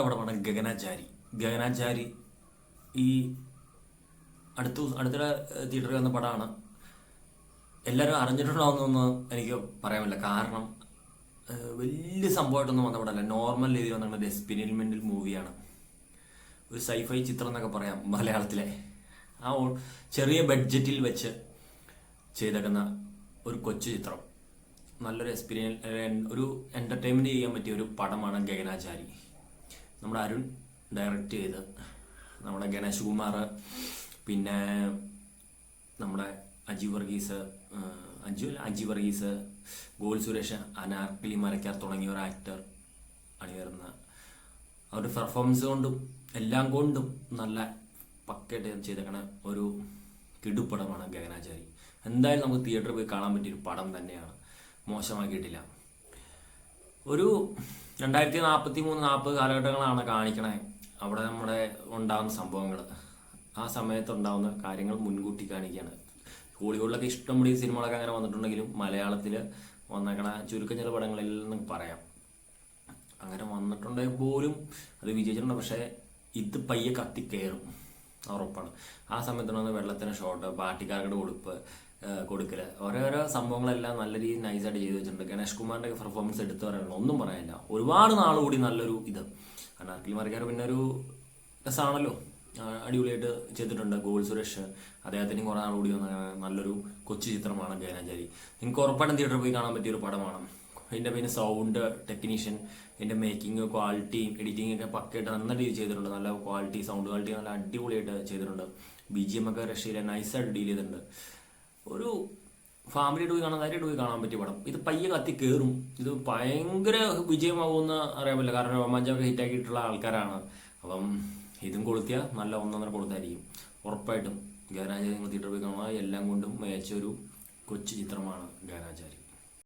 പടമാണ് ഗഗനാചാരി. ഗഗനാചാരി ഈ അടുത്ത അടുത്തിടെ തിയേറ്ററിൽ വന്ന പടമാണ്. എല്ലാവരും അറിഞ്ഞിട്ടുണ്ടാവുന്ന എനിക്ക് പറയാൻ പറ്റില്ല കാരണം വലിയ സംഭവമായിട്ടൊന്നും വന്ന പടമല്ല. നോർമൽ രീതിയിൽ വന്നിട്ടുള്ള എക്സ്പെരിമെന്റൽ മൂവിയാണ് ഒരു സൈഫൈ ചിത്രം എന്നൊക്കെ പറയാം മലയാളത്തിലെ. ആ ചെറിയ ബഡ്ജറ്റിൽ വെച്ച് ചെയ്തേക്കുന്ന ഒരു കൊച്ചു ചിത്രം. നല്ലൊരു എക്സ്പീരിയൻ ഒരു എന്റർടൈൻമെന്റ് ചെയ്യാൻ പറ്റിയ ഒരു പടമാണ് ഗഗനാചാരി. നമ്മുടെ അരുൺ ഡയറക്റ്റ് ചെയ്ത് നമ്മുടെ ഗണേഷ് കുമാർ പിന്നെ നമ്മുടെ അജി വർഗീസ് അജു അജി വർഗീസ് ഗോൾ സുരേഷ് അനാർക്കിളി മരക്കാർ തുടങ്ങിയ ഒരു ആക്ടർ അണിയറുന്ന അവരുടെ പെർഫോമൻസ് കൊണ്ടും എല്ലാം കൊണ്ടും നല്ല പക്കയായിട്ട് ചെയ്തേക്കണ ഒരു കിടുപ്പടമാണ് ഗഗനാചാരി. എന്തായാലും നമുക്ക് തിയേറ്ററിൽ പോയി കാണാൻ പറ്റിയ ഒരു പടം തന്നെയാണ്. മോശമാക്കിയിട്ടില്ല. ഒരു രണ്ടായിരത്തി നാൽപ്പത്തി മൂന്ന് നാൽപ്പത് കാലഘട്ടങ്ങളാണ് കാണിക്കണേ. അവിടെ നമ്മുടെ ഉണ്ടാകുന്ന സംഭവങ്ങൾ ആ സമയത്ത് ഉണ്ടാകുന്ന കാര്യങ്ങൾ മുൻകൂട്ടി കാണിക്കുകയാണ് ഹോളിവുഡിലൊക്കെ ഇഷ്ടംപടി സിനിമകളൊക്കെ അങ്ങനെ വന്നിട്ടുണ്ടെങ്കിലും മലയാളത്തിൽ വന്നേക്കണ ചുരുക്കം ചില പടങ്ങളിൽ നിന്ന് പറയാം. അങ്ങനെ വന്നിട്ടുണ്ടെങ്കിൽ പോലും അത് വിജയിച്ചിട്ടുണ്ട്. പക്ഷേ ഇത് പയ്യെ കത്തിക്കയറും ഉറപ്പാണ്. ആ സമയത്തുണ്ടാകുന്ന വെള്ളത്തിന് ഷോട്ട് പാർട്ടിക്കാരുടെ ഉടുപ്പ് കൊടുക്കൽ. ഓരോരോ സംഭവങ്ങളെല്ലാം നല്ല രീതിയിൽ നൈസായിട്ട് ചെയ്തു വെച്ചിട്ടുണ്ട്. ഗണേഷ് കുമാറിന്റെ പെർഫോമൻസ് എടുത്തു പറയാനുള്ള ഒന്നും പറയാനില്ല. ഒരുപാട് നാൾ കൂടി നല്ലൊരു ഇത്. കാരണം അഖിൽ മറിക്കാർ പിന്നെ ഒരു രസമാണല്ലോ അടിപൊളിയായിട്ട് ചെയ്തിട്ടുണ്ട്. ഗോൾ സുരേഷ് അദ്ദേഹത്തിന് കുറേ നാൾ കൂടി വന്ന നല്ലൊരു കൊച്ചു ചിത്രമാണ് ഗേനാചാരി നിങ്ങൾക്ക് ഉറപ്പായിട്ടും തിയേറ്ററിൽ പോയി കാണാൻ പറ്റിയ ഒരു പടമാണ്. അതിന്റെ പിന്നെ സൗണ്ട് ടെക്നീഷ്യൻ അതിന്റെ മേക്കിംഗ് ക്വാളിറ്റി എഡിറ്റിംഗ് ഒക്കെ പക്കയായിട്ട് നല്ല രീതിയിൽ ചെയ്തിട്ടുണ്ട്. നല്ല ക്വാളിറ്റി സൗണ്ട് ക്വാളിറ്റി നല്ല അടിപൊളിയായിട്ട് ചെയ്തിട്ടുണ്ട്. ബി ജി എം ഒക്കെ റഷ്യയിലെ നൈസായിട്ട് ഡീൽ ചെയ്തിട്ടുണ്ട്. ഒരു ഫാമിലിയായിട്ട് പോയി കാണാൻ ധൈര്യമായിട്ട് പോയി കാണാൻ പറ്റിയ പടം. ഇത് പയ്യെ കത്തി കയറും ഇത് ഭയങ്കര വിജയമാവുമെന്ന് അറിയാൻ പറ്റില്ല. കാരണം രോമാഞ്ചമൊക്കെ ഹിറ്റാക്കിയിട്ടുള്ള ആൾക്കാരാണ്. അപ്പം ഇതും കൊളുത്തിയ നല്ല ഒന്നൊന്നര കൊടുത്തായിരിക്കും ഉറപ്പായിട്ടും ഗാനാചാരി നിങ്ങൾ തിയേറ്ററിൽ പോയി കാണുക എല്ലാം കൊണ്ടും മികച്ച ഒരു കൊച്ചു ചിത്രമാണ് ഗാനാചാരി.